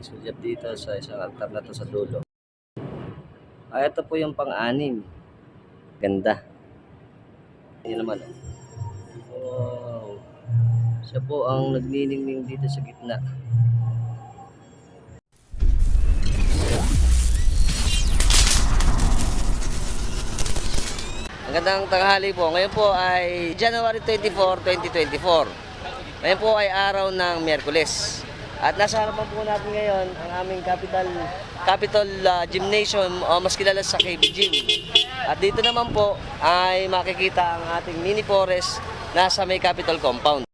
Sulyap dito sa isang altar na to sa dulo. Ah, ito po yung pang-anim. Ganda. Yan naman. oh. Wow. Siya po ang nagniningning dito sa gitna. Ang gandang tanghali po. Ngayon po ay January 24, 2024. Ngayon po ay araw ng Miyerkules. At nasa harapan po natin ngayon ang aming capital Capitol ah, Gymnasium o mas kilala sa KB Gym. At dito naman po ay makikita ang ating mini forest nasa may Capitol compound.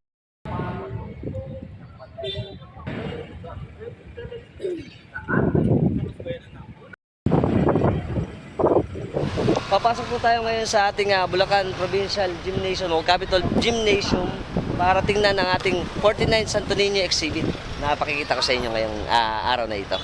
Papasok po tayo ngayon sa ating ah, Bulacan Provincial Gymnasium o Capitol Gymnasium para tingnan ang ating 49 Santo Niño exhibit na pakikita ko sa inyo ngayong ah, araw na ito.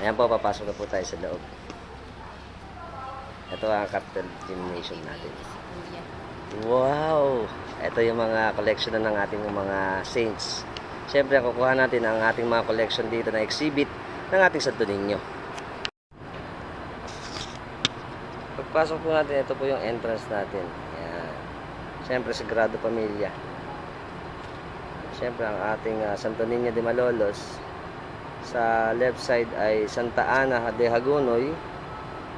Ayan po, papasok na po tayo sa loob. Ito ang Capitol Gymnasium natin. Wow! Ito yung mga collection na ng ating mga saints. Siyempre, kukuha natin ang ating mga collection dito na exhibit ng ating Santo Niño. Pagpasok po natin, ito po yung entrance natin. Ayan. Siyempre, Sagrado Pamilya. Siyempre, ang ating ah, Santo Niño de Malolos. Sa left side ay Santa Ana de Hagonoy.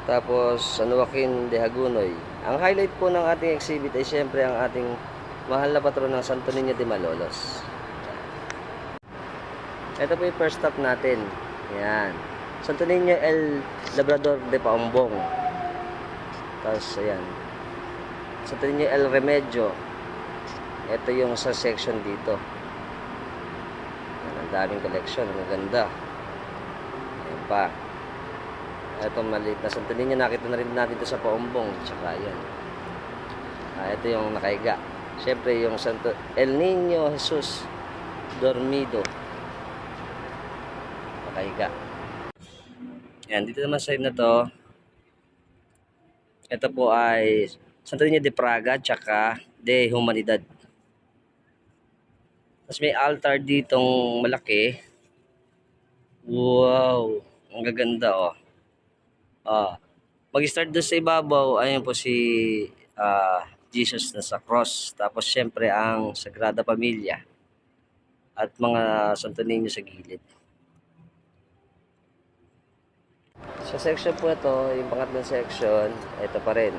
Tapos San Joaquin de Hagonoy. Ang highlight po ng ating exhibit ay siyempre ang ating mahal na patron ng Santo Niño de Malolos. Ito po yung first stop natin. Yan. Santo Niño El Labrador de Paumbong. Tapos ayan. Santo Niño El Remedio. Ito yung sa section dito. Yan, ang daming collection. Ang ganda. Ayan pa. Ito maliit na Santo Niño. Nakita na rin natin ito sa Paumbong. Tsaka yan. Ah, ito yung nakaiga. Siyempre yung Santo El Niño Jesus Dormido. Nakaiga. Yan. Dito naman sa na to. Ito po ay Santo Niño de Praga tsaka de Humanidad. Tapos may altar ditong malaki. Wow! Ang gaganda oh. Ah, mag-start doon sa ibabaw, ayun po si ah, Jesus na sa cross. Tapos syempre ang Sagrada Pamilya at mga Santo Niño sa gilid. Sa section po ito, yung pangatlong section, ito pa rin.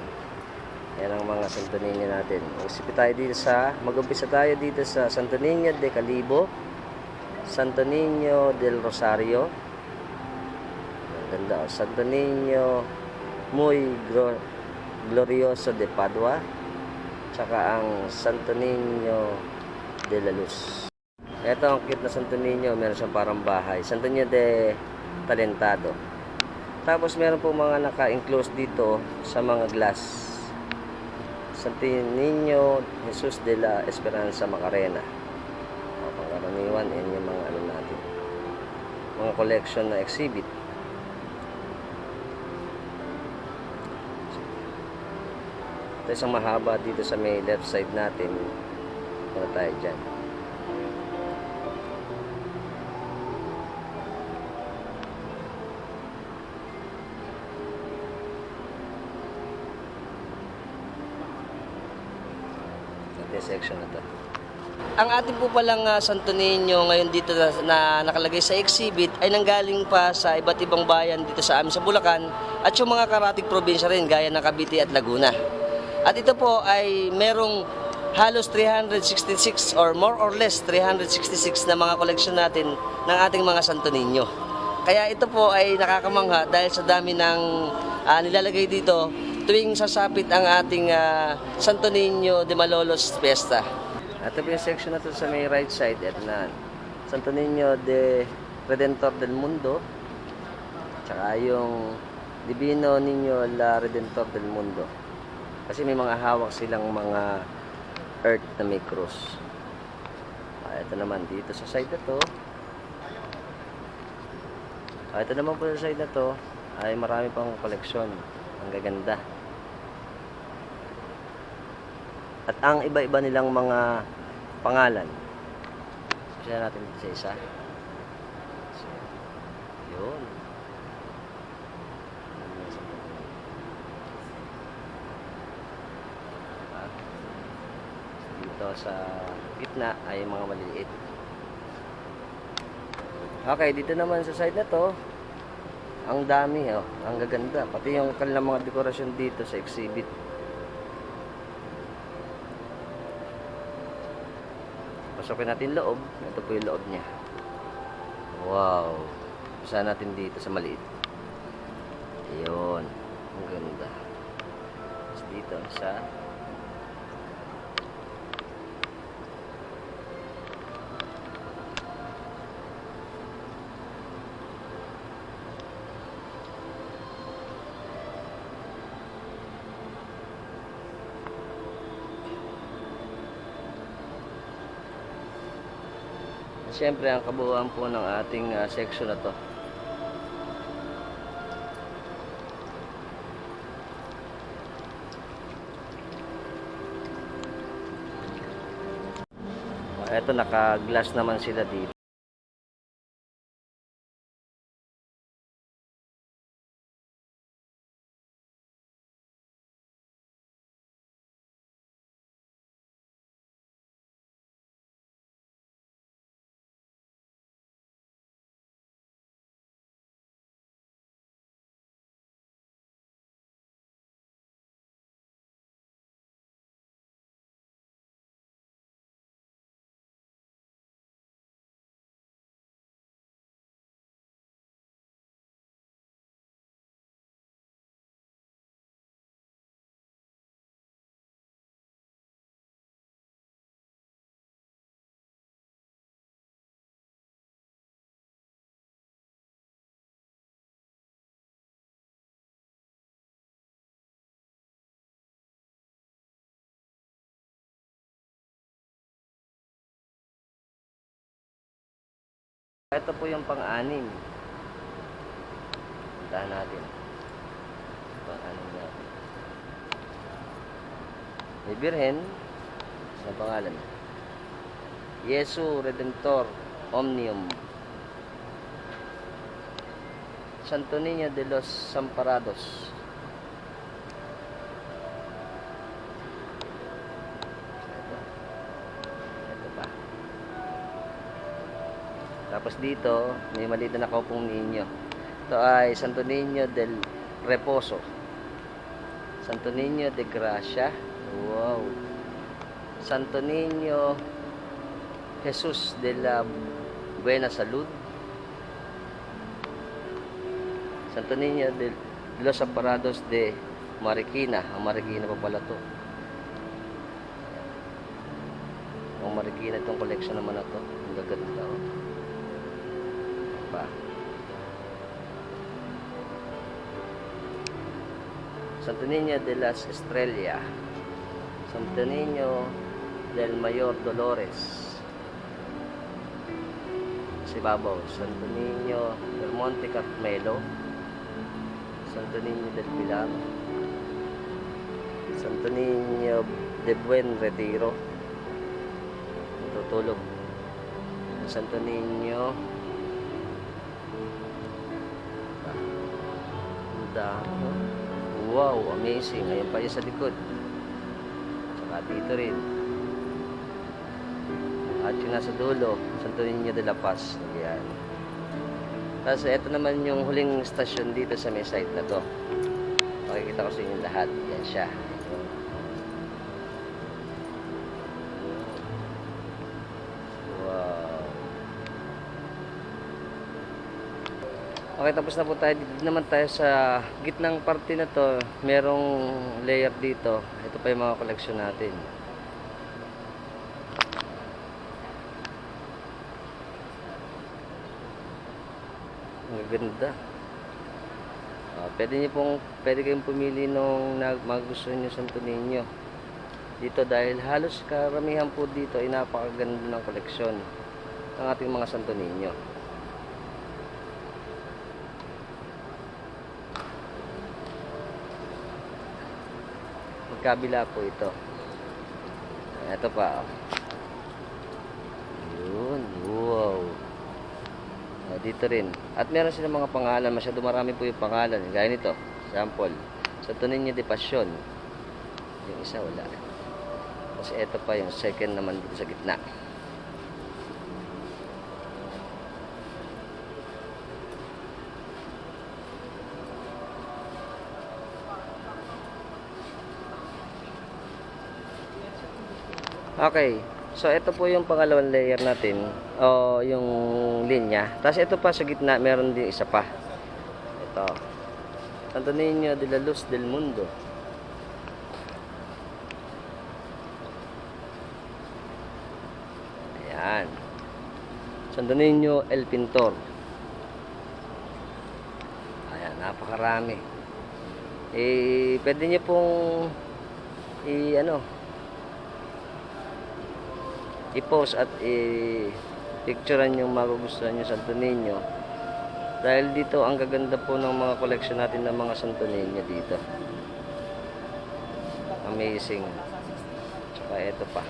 Yan ang mga Santo Niño natin. Isipin tayo dito sa, mag-umpisa tayo dito sa Santo Niño de Calibo, Santo Niño del Rosario, ganda. Santo Niño muy glorioso de Padua, tsaka ang Santo Niño de la Luz. Ito ang cute na Santo Niño, meron siyang parang bahay. Santo Niño de Talentado. Tapos meron po mga naka-enclose dito sa mga glass. Santo Niño Jesus de la Esperanza Macarena. Pangkaraniwan, yan yung mga ano natin. Mga collection na exhibit. Ito isang mahaba dito sa may left side natin. Ano tayo dyan? Ito section na to. Ang ating po palang ah, Santo Niño ngayon dito na, na nakalagay sa exhibit ay nanggaling pa sa iba't ibang bayan dito sa amin sa Bulacan at yung mga karating probinsya rin gaya ng Cavite at Laguna. At ito po ay merong halos 366 or more or less 366 na mga koleksyon natin ng ating mga Santo Niño. Kaya ito po ay nakakamangha dahil sa dami ng ah, nilalagay dito tuwing sasapit ang ating ah, Santo Niño de Malolos Fiesta. Ito po yung section na to sa may right side. Ito na. Santo Niño de Redentor del Mundo. Tsaka yung Divino Niño la Redentor del Mundo. Kasi may mga hawak silang mga earth na may cross. Ah, ito naman dito sa side na to. Ah, ito naman po sa side na to ay marami pang koleksyon. Ang gaganda. At ang iba-iba nilang mga pangalan. Siya natin sa isa. So, yun. Ah, Dito sa gitna ay mga maliliit. Okay, dito naman sa side na to, ang dami, oh. ang gaganda. Pati yung kanilang mga dekorasyon dito sa exhibit. Pasokin natin loob. Ito po yung loob niya. Wow. Usahan natin dito sa maliit. Ayun. Ang ganda. Tapos dito sa Siyempre, ang kabuuan po ng ating ah, section na to. Ito, naka-glass naman sila dito. Ito po yung pang-anim. Puntahan natin. Pang-anim natin. May birhen. Ano pangalan? Yesu Redentor Omnium. Santo Niño de los Samparados. Ito. Ito pa. Tapos dito, may maliit na nakaupong ninyo. Ito ay Santo Niño del Reposo. Santo Niño de Gracia. Wow. Santo Niño Jesus de la Buena Salud. Santo Niño de los Aparados de Marikina. Ang Marikina pa pala to. Ang Marikina itong collection naman na to. Ang gaganda. Oh. Santo Niño de las Estrella. Santo Niño del Mayor Dolores. Si Babaw. Santo Niño del Monte Carmelo. Santo Niño del Pilar. Santo Niño de Buen Retiro. Tutulog. Santo Niño dami. Wow, amazing. Ayun pa yung sa likod. Saka dito rin. At yung nasa dulo, Santo Niño de la Paz. Ayan. Tapos ito naman yung huling stasyon dito sa may site na to. Makikita ko sa inyo lahat. Yan siya. Okay, tapos na po tayo. Dito naman tayo sa gitnang parte na to. Merong layer dito. Ito pa yung mga koleksyon natin. Ang ganda. Ah, pwede niyo pong pwede kayong pumili nung nag magustuhan niyo Santo Niño. Dito dahil halos karamihan po dito ay napakaganda ng koleksyon ng ating mga Santo Niño. Magkabila po ito. Ito pa. oh. Yun. Wow. Ah, dito rin. At meron silang mga pangalan. Masyado marami po yung pangalan. Gaya nito. Sample. Santo Niño de Passion. Yung isa wala. Tapos ito pa yung second naman dito sa gitna. Okay. So, ito po yung pangalawang layer natin. O, yung linya. Tapos, ito pa sa gitna, meron din isa pa. Ito. Santo Niño de la Luz del Mundo. Ayan. Santo Niño El Pintor. Ayan, napakarami. Eh, pwede niyo pong i ano i-post at i-picturean yung magugustuhan nyo Santo Niño. Dahil dito, ang gaganda po ng mga collection natin ng mga Santo Niño dito. Amazing. Tsaka ito pa.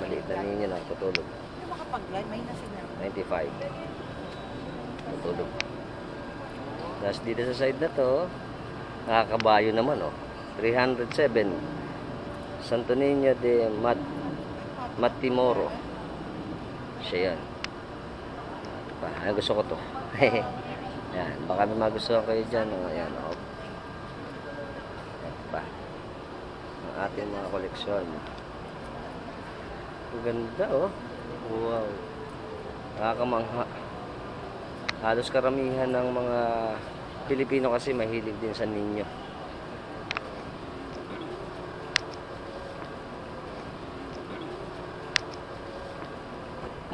Maliit na ninyo na tutulog. Makapag-live, may nasignal. 95. Tutulog. Tapos dito sa side na to, nakakabayo naman oh. 307. Santo Niño de Mat Matimoro. Siya yan. Ito pa. Ay, gusto ko to. yan. Baka may magustuhan kayo dyan. Oh, yan. Oh. Ito pa. Ang ating mga koleksyon. Ang ganda oh. Wow. Nakakamangha. Halos karamihan ng mga Pilipino kasi mahilig din sa ninyo.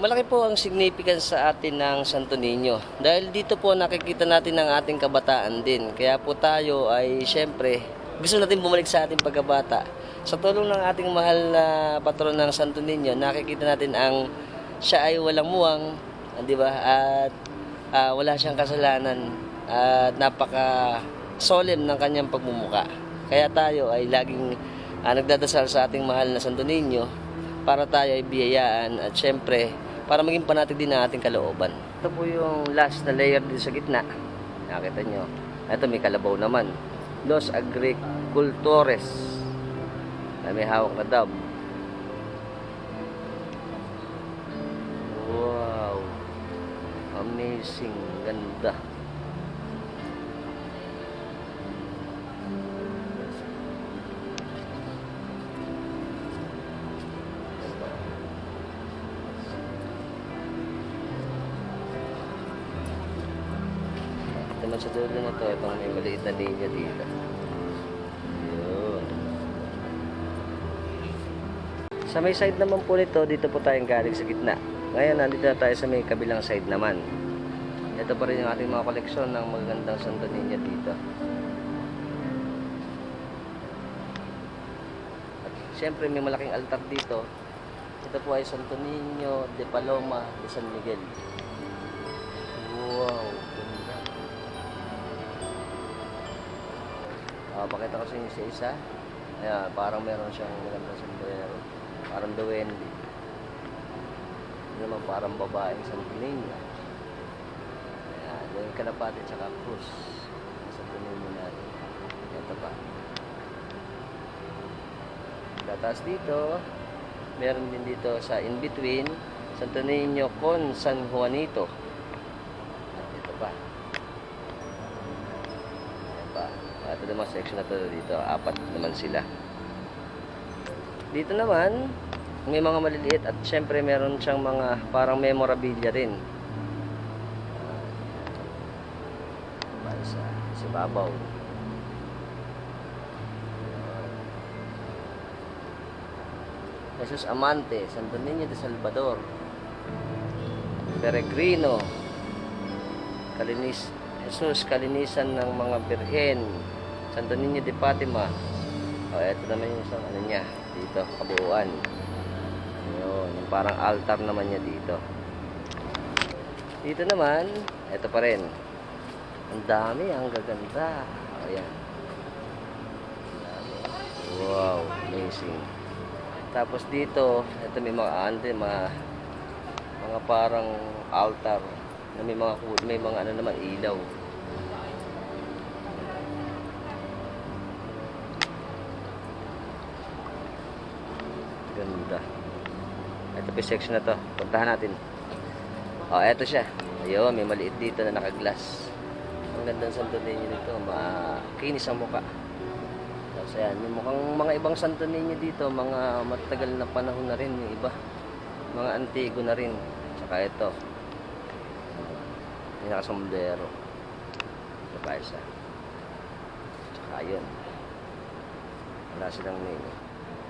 Malaki po ang significance sa atin ng Santo Niño. Dahil dito po nakikita natin ang ating kabataan din. Kaya po tayo ay syempre gusto natin bumalik sa ating pagkabata. Sa tulong ng ating mahal na patron ng Santo Niño, nakikita natin ang siya ay walang muwang, di ba? At ah, wala siyang kasalanan at napaka solemn ng kanyang pagmumuka. Kaya tayo ay laging ah, nagdadasal sa ating mahal na Santo Niño para tayo ay biyayaan at syempre para maging panatag din ang ating kalooban. Ito po yung last na layer dito sa gitna. Nakita nyo. Ito may kalabaw naman. Los Agricultores. Na may hawak na dab. Wow. Amazing. Ganda. Na linya dito. Yun. Sa may side naman po nito, dito po tayong galing sa gitna. Ngayon, nandito na tayo sa may kabilang side naman. Ito pa rin yung ating mga koleksyon ng magagandang Santo Niño dito. At siyempre, may malaking altar dito. Ito po ay Santo Niño de Paloma de San Miguel. Wow, Pakita ko sa inyo sa isa. Ayan, parang meron siyang magandang sombrero. Parang duwende. Hindi naman parang babaeng Santo Niño. Ayan, yung kalapati tsaka krus. Santo Niño natin. Ito pa. Tataas dito, meron din dito sa in-between, Santo Niño con San Juanito. Section na to dito. Apat naman sila. Dito naman, may mga maliliit at syempre meron siyang mga parang memorabilia rin. Para sa, sa babaw. Jesus Amante, Santo Niño de Salvador, Peregrino, Calinis, Jesus, kalinisan ng mga birhen. Santo Niño de Fatima. O, eto naman yung isang ano niya, dito, kabuuan. Yun, yung parang altar naman niya dito. Dito naman, eto pa rin. Ang dami, ang gaganda. O, yan. Wow, amazing. Tapos dito, ito may mga ante, mga mga parang altar na may mga may mga ano naman ilaw. Ganda. Yung section na to. Puntahan natin. Oh, eto siya. Ayun, may maliit dito na naka-glass. Ang ganda ng santo ninyo dito. Makinis ang mukha. Tapos ayan, yung mukhang mga ibang santo ninyo dito, mga matagal na panahon na rin yung iba. Mga antigo na rin. Tsaka ito. Yung nakasombrero. Ito pa isa. Tsaka yun. Wala silang name.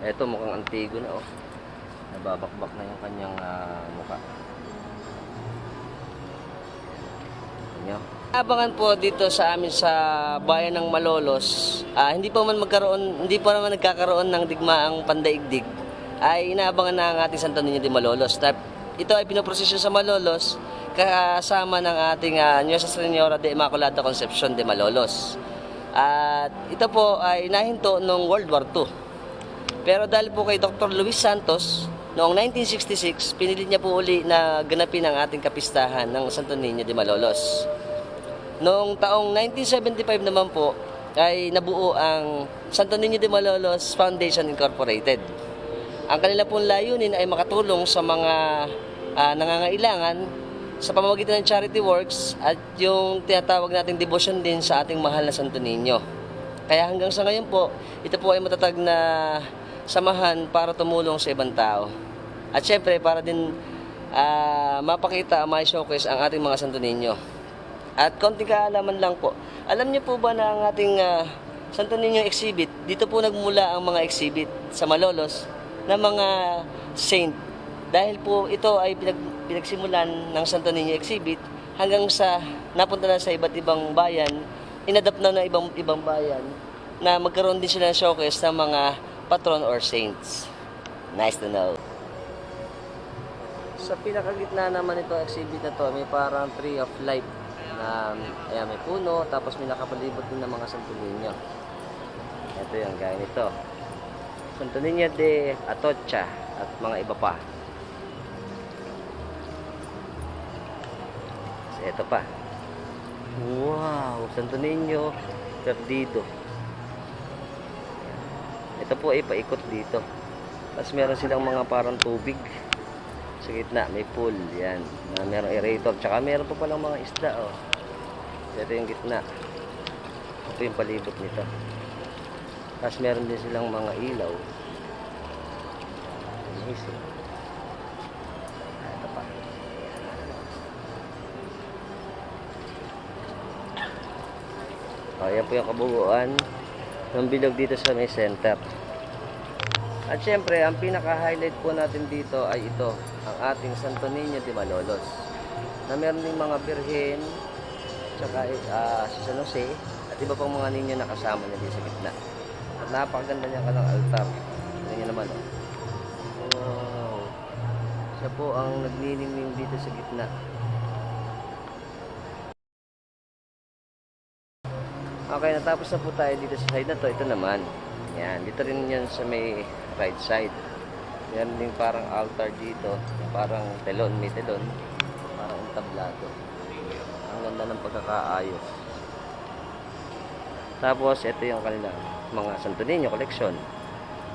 Ito mukhang antigo na oh. Nababakbak na yung kanyang ah, mukha. Inyo. Abangan po dito sa amin sa bayan ng Malolos, ah, hindi pa man magkaroon, hindi pa naman nagkakaroon ng digmaang pandaigdig, ay inaabangan na ang ating Santo Niño de Malolos. Tap, ito ay pinoprosesyon sa Malolos kasama ng ating uh, Nuestra Señora de Immaculada Concepcion de Malolos. At ito po ay nahinto noong World War II. Pero dahil po kay Dr. Luis Santos, noong 1966, pinilit niya po uli na ganapin ang ating kapistahan ng Santo Niño de Malolos. Noong taong 1975 naman po, ay nabuo ang Santo Niño de Malolos Foundation Incorporated. Ang kanila pong layunin ay makatulong sa mga ah, nangangailangan sa pamamagitan ng charity works at yung tinatawag nating devotion din sa ating mahal na Santo Niño. Kaya hanggang sa ngayon po, ito po ay matatag na samahan para tumulong sa ibang tao. At syempre, para din ah, mapakita, ma-showcase ang ating mga Santo Niño. At konting kaalaman lang po. Alam niyo po ba na ang ating ah, Santo Niño exhibit, dito po nagmula ang mga exhibit sa Malolos na mga saint. Dahil po ito ay pinag, pinagsimulan ng Santo Niño exhibit hanggang sa napunta na sa iba't ibang bayan, inadapt na ng ibang ibang bayan na magkaroon din sila ng showcase ng mga patron or saints. Nice to know. Sa pinakagitna naman ito exhibit na to, may parang tree of life na ayan, may puno, tapos may nakapalibot din ng mga Santo Niño. Ito yung gaya nito. Santo Niño de Atocha at mga iba pa. So, ito pa. Wow! Santo Niño Perdido. Ito po ay paikot dito. Tapos meron silang mga parang tubig sa gitna, may pool, yan. Na merong aerator, tsaka meron pa palang mga isda, oh. Ito yung gitna. Ito yung palibot nito. Tapos meron din silang mga ilaw. Amazing. Ah, Ito pa. Oh, yan po yung kabuuan ng bilog dito sa may center. At syempre, ang pinaka-highlight po natin dito ay ito, ang ating Santo Niño de Malolos. Na meron ding mga birhen, tsaka ah, si San Jose, at iba pang mga ninyo na kasama niya dito sa gitna. At napakaganda niya ka ng altar. Tingnan niyo naman, oh. Wow. Siya po ang nagniningning dito sa gitna. Okay, natapos na po tayo dito sa side na to. Ito naman. Yan, dito rin yan sa may right side. Yan din parang altar dito. Parang telon, may telon. Parang entablado. Ang ganda ng pagkakaayos. Tapos, ito yung kanilang mga Santo Niño collection.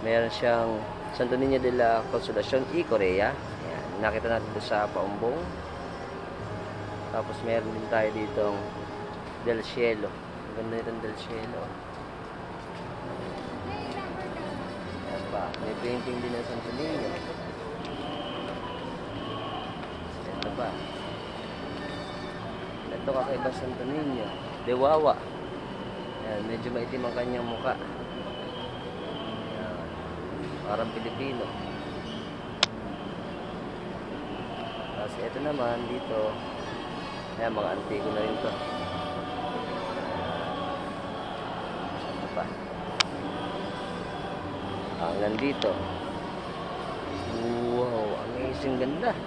Meron siyang Santo Niño de la Consolacion y Korea. Yan, nakita natin doon sa paumbong. Tapos, meron din tayo ditong Del Cielo. Ang ganda nitong Del Cielo. Yan pa. May painting din ng Santo Niño. Ito pa. Ito kakaiba Santo Niño. Dewawa. Yan, medyo maitim ang kanyang muka. Yan. Parang Pilipino. Tapos ito naman dito. Ayan, mga antigo na rin to. pa. Hanggang dito. Wow, amazing ganda.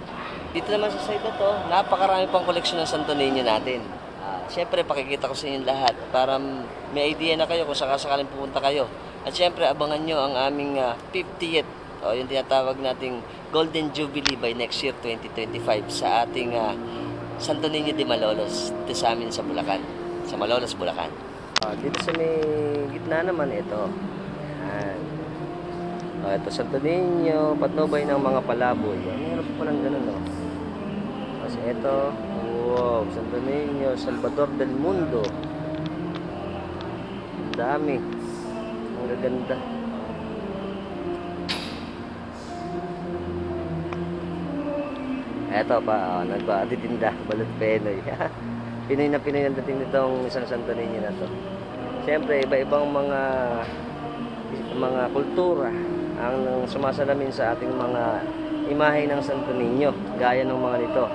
Dito naman sa side na to, napakarami pang koleksyon ng Santo Niño natin. Ah, Siyempre, pakikita ko sa inyo lahat para may idea na kayo kung sakasakaling pupunta kayo. At siyempre, abangan nyo ang aming ah, 50th o yung tinatawag nating Golden Jubilee by next year 2025 sa ating ah, Santo Niño de Malolos dito sa amin sa Bulacan. Sa Malolos, Bulacan. Ah, dito sa may gitna naman ito. Yan. Ah, ito Santo Niño, patnubay ng mga palaboy. Meron pa palang ganun, no? Kasi ito, wow, Santo Niño, Salvador del Mundo. Ang dami. Ang gaganda. Eto pa, oh, nagpa-atitinda, balot Penoy. Pinoy na Pinoy ang dating nitong isang Santo Niño na to. Siyempre, iba-ibang mga mga kultura ang sumasalamin sa ating mga imahe ng Santo Niño, gaya ng mga nito.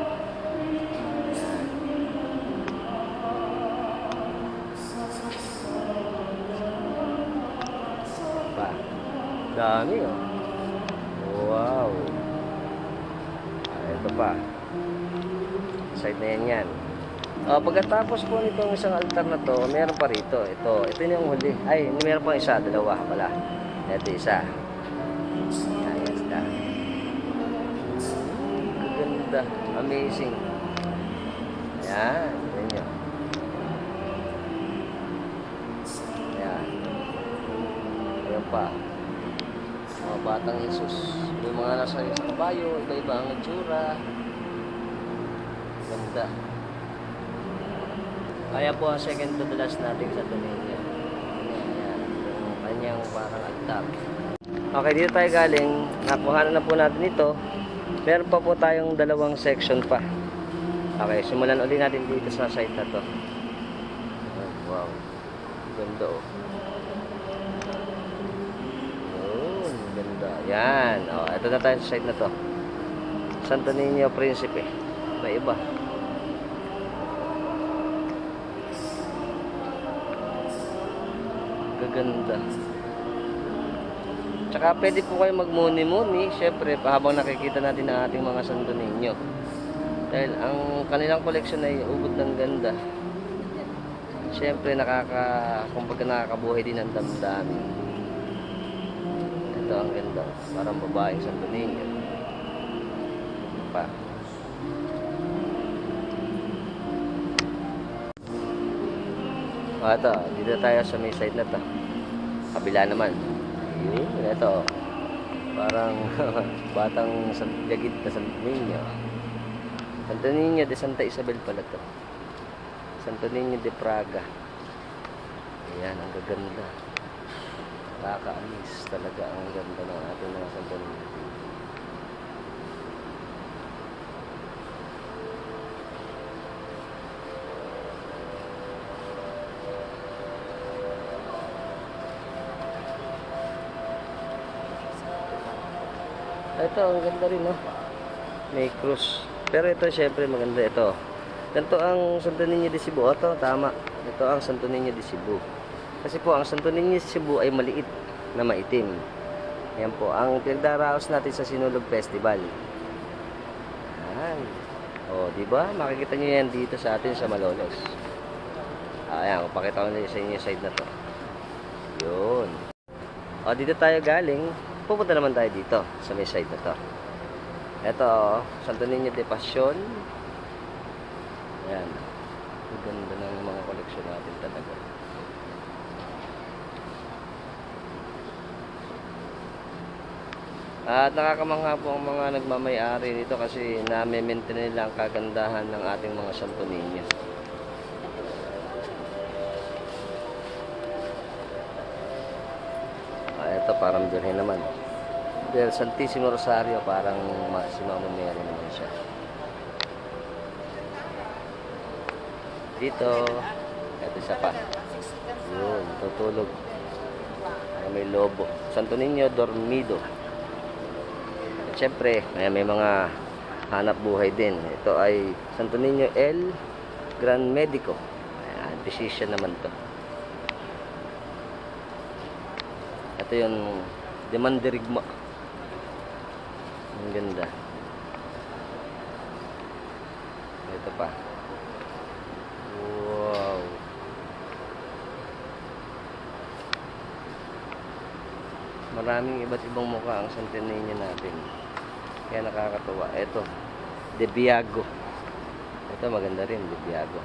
Pa. Dami oh. Wow. Ah, ito pa. Side na yan yan. Ah, pagkatapos po nitong isang altar na to, meron pa rito. Ito, ito yung huli. Ay, meron pa isa, dalawa pala. Ito isa. Gaganda. Amazing. Ayan, tignan nyo. Ayan. Ayan pa. Mga batang Jesus. May mga nasa sa kabayo, iba-iba ang itsura. Ganda. Kaya po ang second to the last natin sa Tunisia. Ayan, yung kanyang parang altar. Okay, dito tayo galing. Nakuha na po natin ito. Meron pa po tayong dalawang section pa. Okay, simulan ulit natin dito sa site na to. Oh, wow. Ganda oh. Oh, ganda. Yan. Oh, ito na tayo sa site na to. Santo Niño Principe. May iba. Gaganda. Tsaka pwede po kayo magmuni-muni, syempre, habang nakikita natin ang ating mga santo ninyo. Dahil ang kanilang koleksyon ay ubod ng ganda. Syempre, nakaka, kumbaga nakakabuhay din ang damdamin. Ito ang ganda. Parang babaeng santo ninyo. Pa. Ah, ito, dito tayo sa may side na to. Kabila naman. Yun, ito. Parang batang San- Lagid na Niño. Santo Niño de Santa Isabel pala to. Santo Niño de Praga. Ayan, ang gaganda. Nakakaalis talaga ang ganda ng ating mga Santo Niño. Ito, ang ganda rin, no? May cruise. Pero ito, syempre, maganda ito. Ganito ang Santo Niño de Cebu. Ito, tama. Ito ang Santo Niño de Cebu. Kasi po, ang Santo Niño de Cebu ay maliit na maitim. Yan po, ang pinagdaraos natin sa Sinulog Festival. Yan. O, di ba? Makikita nyo yan dito sa atin sa Malolos. Ayan, pakita ko na sa inyo side na to. Yun. O, dito tayo galing. Pupunta naman tayo dito sa may side na to. Ito, oh, Santo Niño de Passion. Ayan. Ang ganda ng mga koleksyon natin talaga. At nakakamangha po ang mga nagmamayari nito kasi na-maintain nila ang kagandahan ng ating mga Santo Niño. Ito parang birhen naman. Del Santissimo Rosario, parang si Mama Mary naman siya. Dito, ito isa pa. Yun, tutulog. May lobo. Santo Niño Dormido. At syempre, may, may mga hanap buhay din. Ito ay Santo Niño El Gran Medico. Ayan, physician naman to. Ito yung Demandirigma. Ang ganda. Ito pa. Wow. Maraming iba't ibang mukha ang Santo Niño natin. Kaya nakakatuwa. Ito, De Biago. Ito maganda rin, De Biago.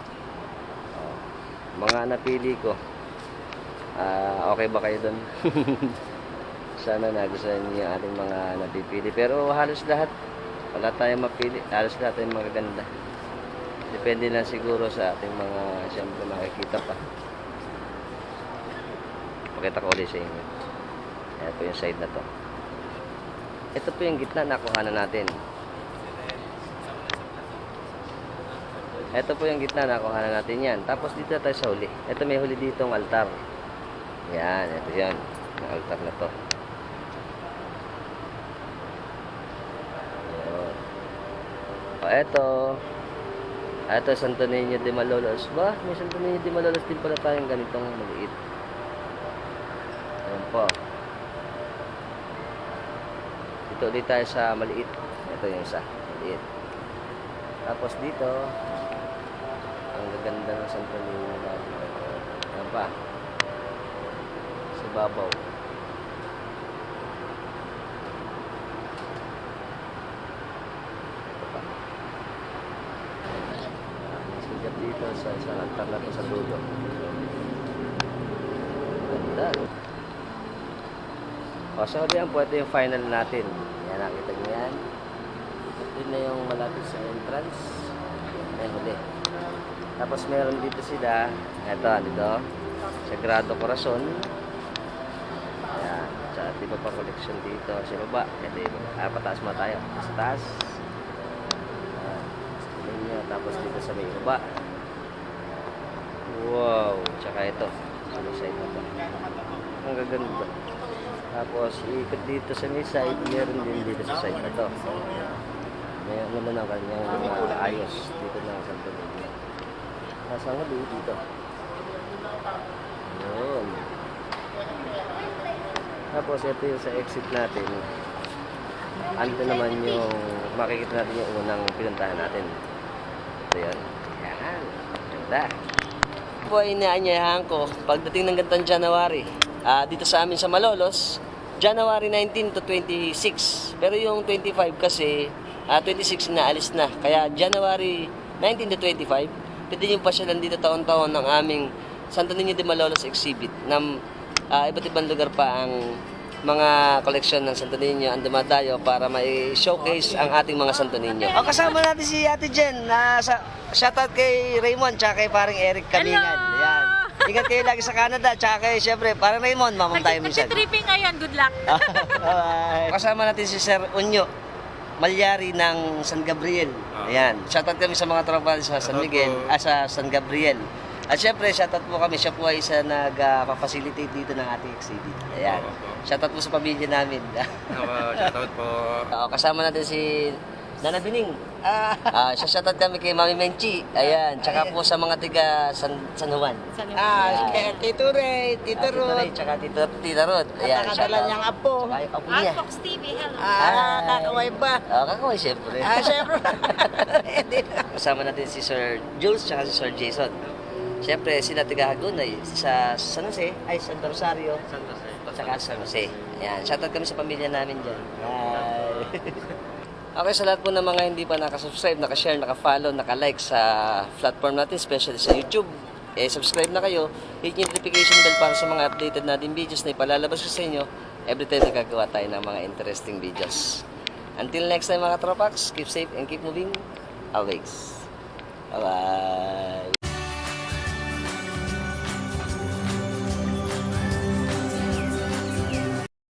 Oh. Mga napili ko. Ah, okay ba kayo doon? Sana nagustuhan niyo ating mga napipili. Pero halos lahat, wala tayong mapili. Halos lahat ay magaganda. Depende na siguro sa ating mga, siyempre makikita pa. Pakita ko ulit sa inyo. Ayan po yung side na to. Ito po yung gitna na kuhanan natin. Ito po yung gitna na kuhanan natin yan. Tapos dito tayo sa huli. Ito may huli dito ang altar. Yan, ito yan. Yung altar na to. Yun. O eto. Ito, Santo Niño de Malolos. Ba, may Santo Niño de Malolos din pala tayong ganitong maliit. Ayan po. Dito ulit tayo sa maliit. Ito yung isa. Maliit. Tapos dito, ang gaganda ng Santo Niño. Ayan pa. Sa babaw. Ito pa. Sigat dito sa isang altar na sa dulo. Ganda. O, so yan po, yung final natin. Yan, nakita nyo yan. Ito na yung malapit sa entrance. Yan, huli. Tapos meron dito sila, ito, dito, Sagrado Corazon. Iba pa collection dito sa baba. Ito yung, ah, pataas mo tayo. Sa taas. Tignan nyo. Tapos dito sa may baba. Wow, tsaka ito. Ano side na to? Ang gaganda. Tapos, ikot dito sa may side, meron din dito sa side na to. May ano naman ang kanyang mga ayos dito na sa Niño. Nasa nga dito dito. Yun. Tapos, ito yung sa exit natin. Ando naman yung makikita natin yung unang pinuntahan natin. Ito yun. Yan. Ganda. Po ay inaanyayahan ko pagdating ng gantong January. Ah, dito sa amin sa Malolos, January 19 to 26. Pero yung 25 kasi, ah, 26 na alis na. Kaya January 19 to 25, pwede nyo pasyalan dito taon-taon ng aming Santo Niño de Malolos exhibit na ah, iba't ibang lugar pa ang mga koleksyon ng Santo Niño ang dumadayo para may showcase ang ating mga Santo Niño. O kasama natin si Ate Jen na sa shoutout kay Raymond tsaka kay paring Eric Kamingan. Yan. Ingat kayo lagi sa Canada tsaka kay syempre paring Raymond mamam tayo minsan. Nag-tripping ngayon. Good luck. Bye. Kasama natin si Sir Unyo Malyari ng San Gabriel. Ayan. Shoutout kami sa mga tropa sa San Miguel, ah, sa San Gabriel. At syempre, shoutout po kami. Siya po ay isa nag-facilitate dito ng ating exhibit. Ayan. Shoutout po sa pamilya namin. Ako, shoutout po. Oo, kasama natin si Nana Bining. Ah, siya shoutout kami kay Mami Menchi. Ayan. Tsaka po sa mga tiga San, San Juan. Ah, kay Tito Ray, Tito Ah, Tito Ray, tsaka Tito, Tita Ruth. Ayan. Nakadala shoutout. niyang apo. Tsaka yung apo niya. Fox TV, hello. Ah, kakaway ba? Oo, kakaway syempre. Ah, syempre. Kasama natin si Sir Jules tsaka si Sir Jason. Siyempre, sila taga Hagunay sa San Jose, ay San Rosario, tsaka San Jose. Ayan, shoutout kami sa pamilya namin dyan. Bye! okay, sa lahat po ng mga hindi pa nakasubscribe, nakashare, nakafollow, nakalike sa platform natin, especially sa YouTube, eh, subscribe na kayo. Hit yung notification bell para sa mga updated natin videos na ipalalabas ko sa inyo every time na gagawa tayo ng mga interesting videos. Until next time mga tropax, keep safe and keep moving always. Bye-bye!